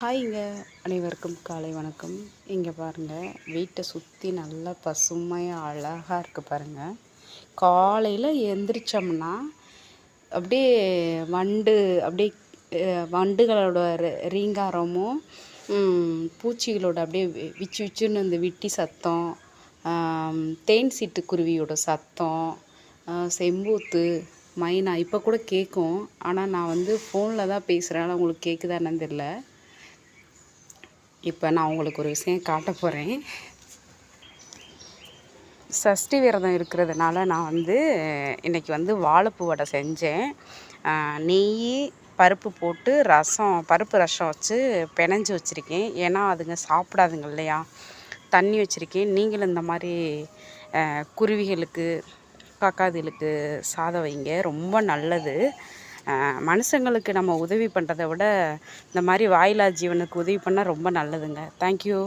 ஹாய்ங்க அனைவருக்கும் காலை வணக்கம். இங்கே பாருங்கள் வீட்டை சுற்றி நல்லா பசுமையாக அழகாக இருக்குது பாருங்கள் காலையில் எந்திரிச்சோம்னா அப்படியே வண்டு அப்படியே வண்டுகளோட ரீங்காரமும் பூச்சிகளோட அப்படியே விச்சு விச்சுன்னு இந்த விட்டி சத்தம் தேன் தேன் சிட்டுக்குருவியோட சத்தம் செம்பூத்து மைனா இப்போ கூட கேட்கும் ஆனால் நான் வந்து ஃபோனில் தான் பேசுகிறேன் உங்களுக்கு கேட்குதா என்னன்னு இப்போ நான் உங்களுக்கு ஒரு விஷயம் காட்ட போகிறேன் சஷ்டி விரதம் இருக்கிறதுனால நான் வந்து இன்றைக்கி வந்து வாழைப்பூ வடை செஞ்சேன். நெய் பருப்பு போட்டு ரசம் பருப்பு ரசம் வச்சு பிணைஞ்சி வச்சுருக்கேன். ஏன்னா அதுங்க சாப்பிடாதுங்க இல்லையா? தண்ணி வச்சுருக்கேன். நீங்களும் இந்த மாதிரி குருவிகளுக்கு காக்காதுகளுக்கு சாதம் வைங்க. ரொம்ப நல்லது. மனுஷங்களுக்கு நம்ம உதவி பண்ணுறத விட இந்த மாதிரி வாயிலா ஜீவனுக்கு உதவி பண்ணால் ரொம்ப நல்லதுங்க. தேங்க்யூ